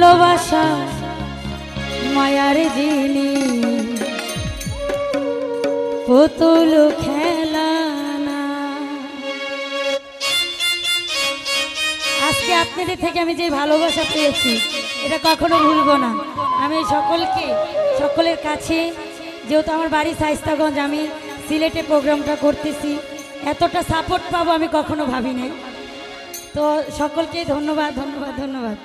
ভালোবাসা মায়ার জিনি। পুতুল খেলা আজকে আপনাদের থেকে আমি যে ভালোবাসা পেয়েছি, এটা কখনো ভুলবো না। আমি সকলকে, সকলের কাছে, যেহেতু আমার বাড়ি সাইস্তাগঞ্জ আমি সিলেটে প্রোগ্রামটা করতেছি, এতটা সাপোর্ট পাবো আমি কখনো ভাবি নাই তো সকলকে ধন্যবাদ ধন্যবাদ ধন্যবাদ।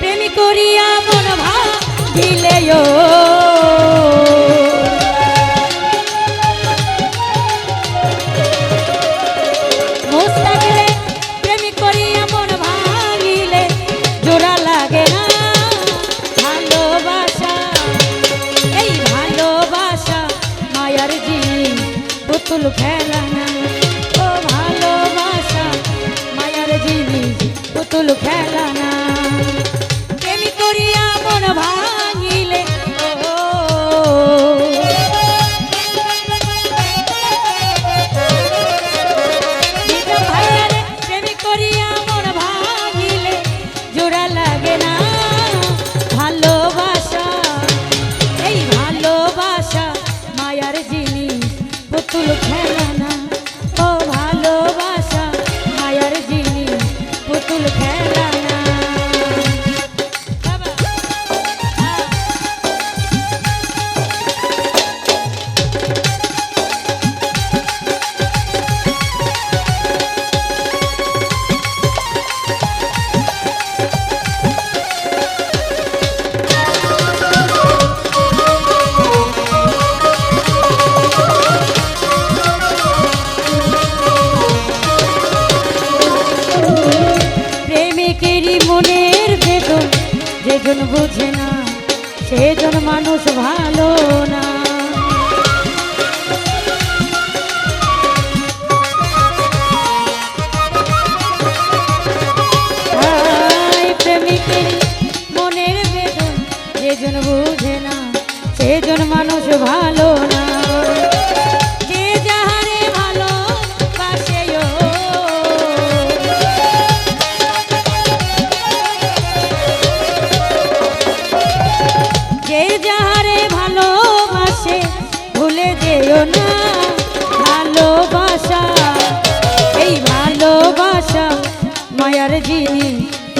প্রেমী করিয়া মন ভাবিলে পুতুল ও ভালোবাসা মায়ার জিনিস পুতুল খেলা না। বুঝে না। সেজন মানুষ ভালো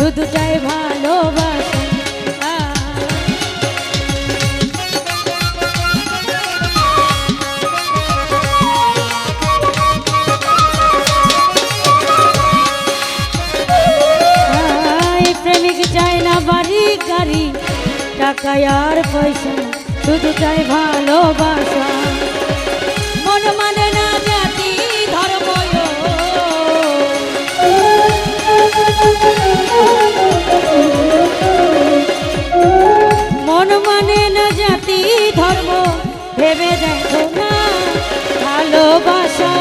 শুধু চাই ভালোবাসা প্রেমিক চায় না বাড়ি গাড়ি টাকা আর পয়সা শুধু চাই ভালোবাসা। ভেবে দেখো না ভালোবাসা।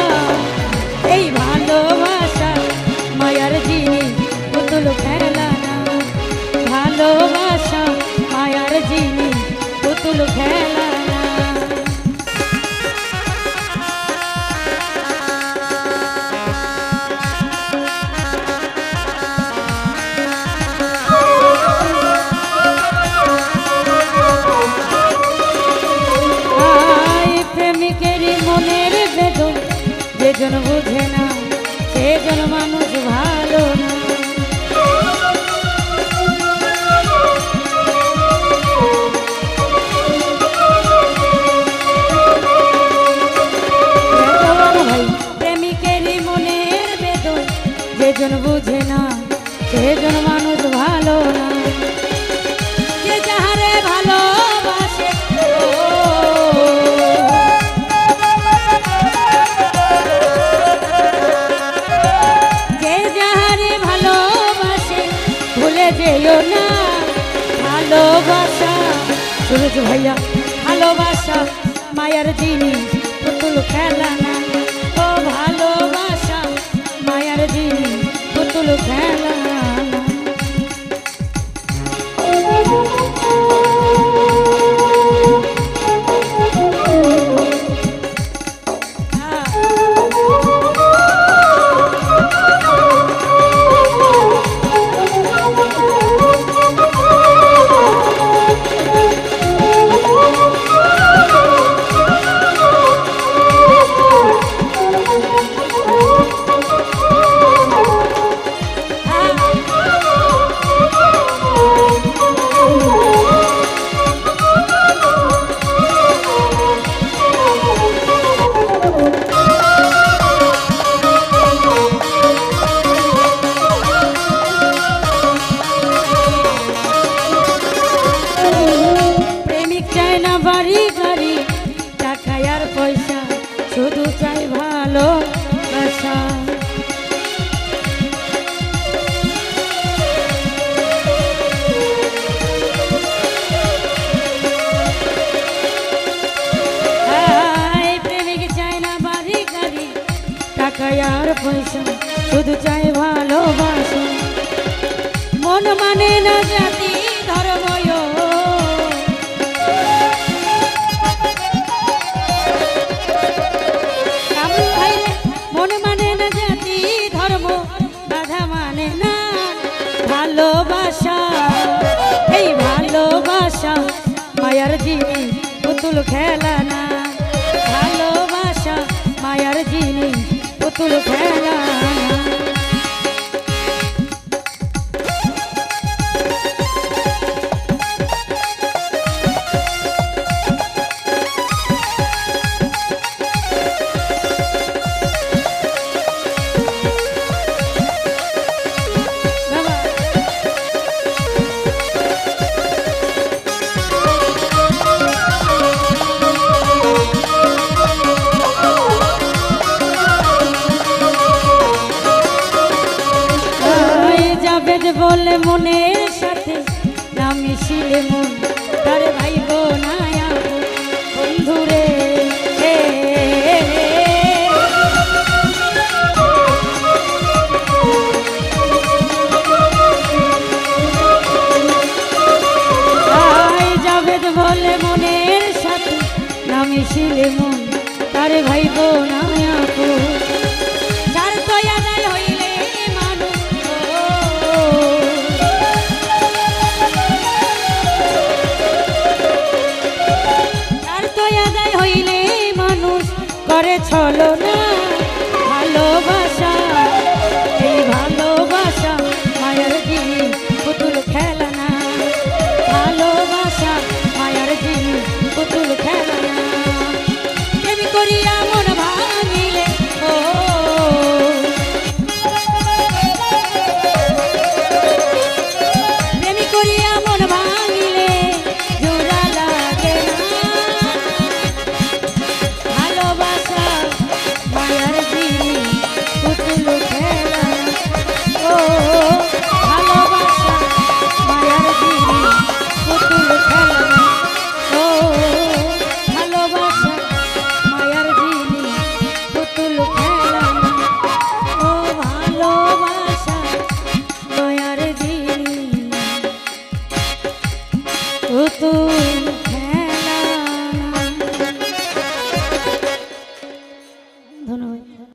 যেজন বুঝে না সেজন মানুষ ভালো না। যেজন বুঝে না সেজন মানুষ ভালো না। সুরজ ভাইয়া ভালোবাসা মায়ার জিনিস পুতুল খেলা না ও ভালোবাসা মায়ার জিনিস পুতুল খেলা পয়সা, শুধু চাই ভালোবাসা। মন মানে না জাতি ভাইরে, মন মানে না জাতি, ধর্ম, বাধা মানে না ভালোবাসা। এই ভালোবাসা, মায়ার জিনিস পুতুল খেলা না। ভালোবাসা, মায়ার জিনিস পুতুল খেলা বলে মনের সাথে, না মিশিলে মন। তার ভাই বোনায়া বন্ধুরে বলে মনের সাথে, না মিশিলে মন। তার ভাই বোনায়া ছলনা